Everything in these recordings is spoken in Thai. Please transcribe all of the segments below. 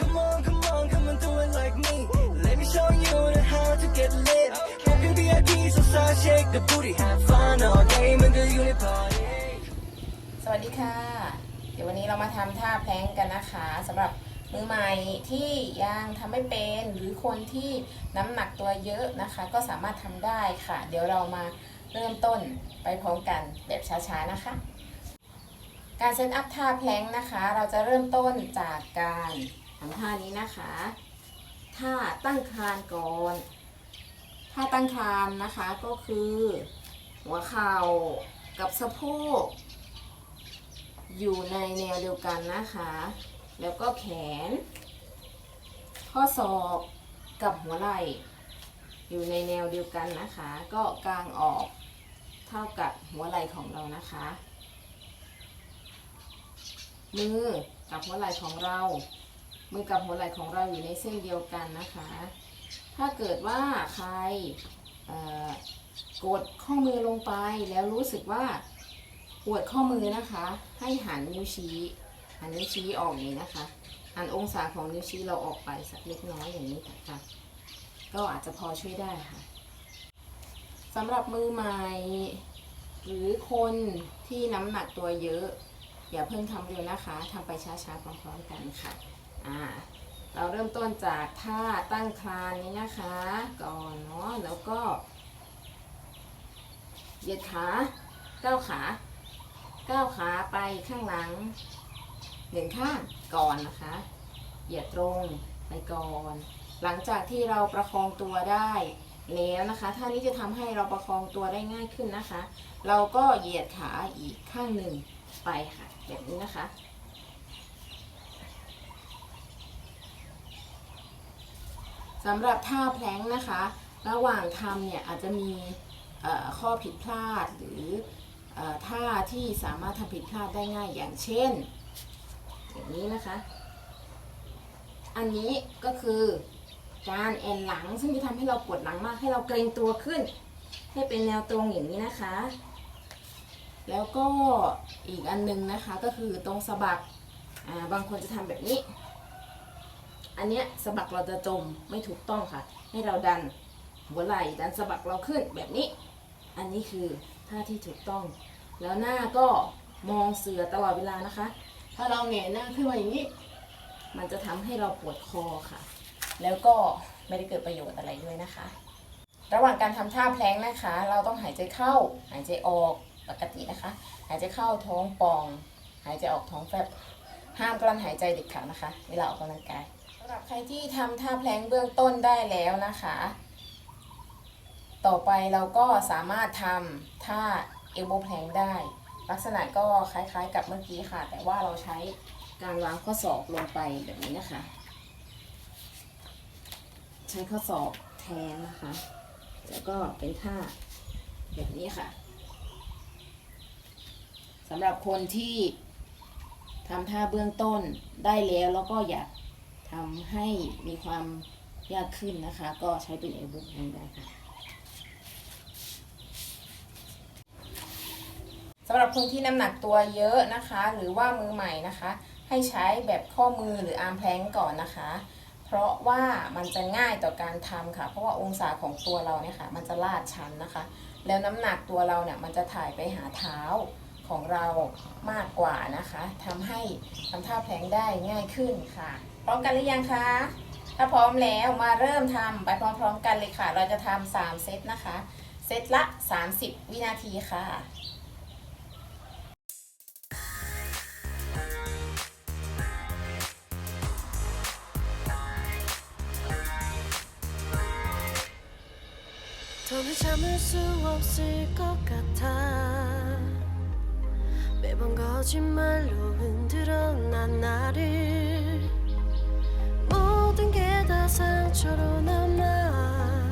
Come on, come on, come and do it like me. Let me show you the how to get lit. Booking VIP, so start shake the booty. Have fun all day, in the unit party. สวัสดีค่ะ เดี๋ยววันนี้เรามาทำท่าแพลงกันนะคะสำหรับมือใหม่ที่ยังทำไม่เป็นหรือคนที่น้ำหนักตัวเยอะนะคะ ก็สามารถทำได้ค่ะ เดี๋ยวเรามาเริ่มต้นไปพร้อมกันแบบช้าๆนะคะ การเซตอัพท่าแพลงนะคะ เราจะเริ่มต้นจากการ ทำท่านี้นะคะท่าตั้งคานก่อนท่าตั้งคานนะคะก็คือ หัวเข่ากับสะโพก อยู่ในแนวเดียวกันนะคะ แล้วก็แขน ข้อศอกกับหัวไหล่ อยู่ในแนวเดียวกันนะคะ ก็กางออกเท่ากับหัวไหล่ของเรานะคะมือกับหัวไหล่ของเรา มือกับหัวไหล่ของเราอยู่ในเส้นเดียวกันนะคะ ถ้าเกิดว่าใครกดข้อมือลงไปแล้วรู้สึกว่าปวดข้อมือนะคะ ให้หันนิ้วชี้ หันนิ้วชี้ออกนี้นะคะหันองศาของนิ้วชี้เราออกไปสักเล็กน้อยอย่างนี้ค่ะ ก็อาจจะพอช่วยได้ค่ะสำหรับมือใหม่ หรือคนที่น้ำหนักตัวเยอะ อย่าเพิ่งทำเร็วนะคะทำไปช้าๆพร้อมๆกันค่ะ อ่าเราเริ่มต้นจากท่าตั้งคลานนี้นะคะ ก่อนเนาะแล้วก็เหยียดขาก้าวขาก้าวขาไปข้างหลังหนึ่งข้างก่อนนะคะเหยียดตรงไปก่อน หลังจากที่เราประคองตัวได้แล้วนะคะท่านี้จะทำให้เราประคองตัวได้ง่ายขึ้นนะคะ เราก็เหยียดขาอีกข้างหนึ่งไปค่ะแบบนี้นะคะ สำหรับท่าแพลงนะคะ ระหว่างทำเนี่ยอาจจะมีข้อผิดพลาดหรืออท่าที่สามารถทำผิดพลาดได้ง่ายอย่างเช่น อย่างนี้นะคะ อันนี้ก็คือการแอนหลังซึ่งจะทำให้เราปวดหลังมากให้เราเกรงตัวขึ้น ให้เป็นแนวตรงอย่างนี้นะคะ แล้วก็อีกอันหนึงนะคะก็คือตรงสะบักบางคนจะทำแบบนี้ อันเนี้ยสะบักเราจะจมไม่ถูกต้องค่ะ ให้เราดันหัวไหล่ดันสะบักเราขึ้นแบบนี้ อันนี้คือท่าที่ถูกต้อง แล้วหน้าก็มองเสือตลอดเวลานะคะ ถ้าเราแหงหน้าขึ้นมาอย่างนี้ มันจะทำให้เราปวดคอค่ะ แล้วก็ไม่ได้เกิดประโยชน์อะไรด้วยนะคะ ระหว่างการทำท่าแพลงนะคะ เราต้องหายใจเข้า หายใจออกปกตินะคะ หายใจเข้าท้องป่อง หายใจออกท้องแฟบห้ามกลั้นหายใจเด็ดขาดนะคะ เวลาออกกำลังกาย สำหรับใครที่ทำท่าแพลงเบื้องต้นได้แล้วนะคะ ต่อไปเราก็สามารถทำท่าเอลโบแพลงได้ ลักษณะก็คล้ายๆกับเมื่อกี้ค่ะ แต่ว่าเราใช้การวางข้อศอกลงไปแบบนี้นะคะ ใช้ข้อศอกแทนนะคะ แล้วก็เป็นท่าแบบนี้ค่ะสำหรับคนที่ทำท่าเบื้องต้นได้แล้วแล้วก็อยาก ทำให้มีความยากขึ้นนะคะ ก็ใช้เป็นเอลโบแพลงได้ค่ะสำหรับคนที่น้ำหนักตัวเยอะนะคะ หรือว่ามือใหม่นะคะ ให้ใช้แบบข้อมือหรืออาร์มแพลงก่อนนะคะ เพราะว่ามันจะง่ายต่อการทำค่ะ เพราะว่าองศาของตัวเราเนี่ยค่ะ มันจะลาดชันนะคะ แล้วน้ำหนักตัวเราเนี่ยมันจะถ่ายไปหาเท้า ของเรามากกว่านะคะทำให้ทำท่าแพลงได้ง่ายขึ้นค่ะ พร้อมกันหรือยังคะ ถ้าพร้อมแล้วมาเริ่มทำไปพร้อมๆกันเลยค่ะ เราจะทำสามเซตนะคะ เซตละ 30 วินาทีค่ะทำให้ฉันรู้สึกว่าสิ่งก็กระทำ 거짓말로 흔들어 난 나를. 모든 게 다 상처로 남아.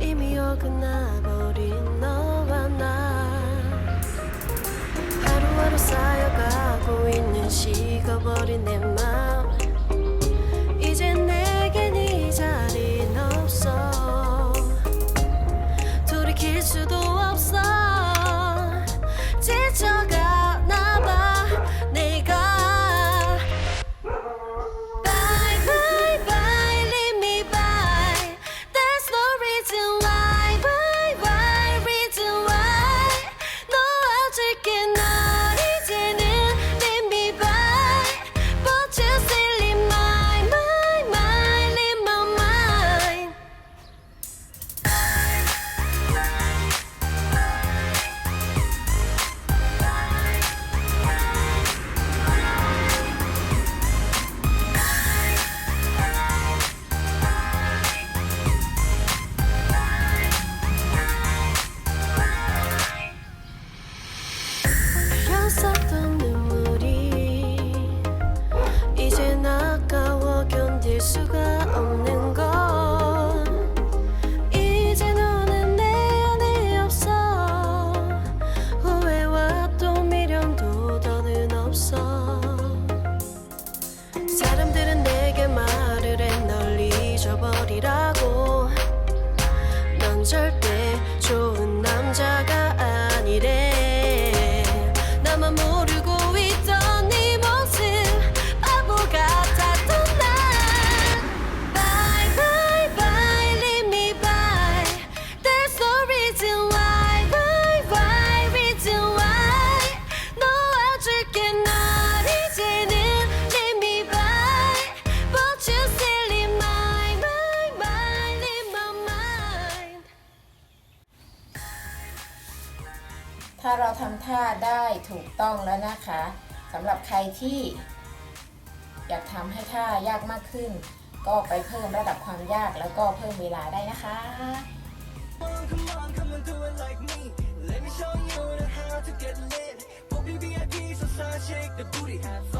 이미 어긋나 버린 너 ถ้าเราทำท่าได้ถูกต้องแล้วนะคะสำหรับใครที่อยากทำให้ท่ายากมากขึ้น ก็ไปเพิ่มระดับความยากแล้วก็เพิ่มเวลาได้นะคะ h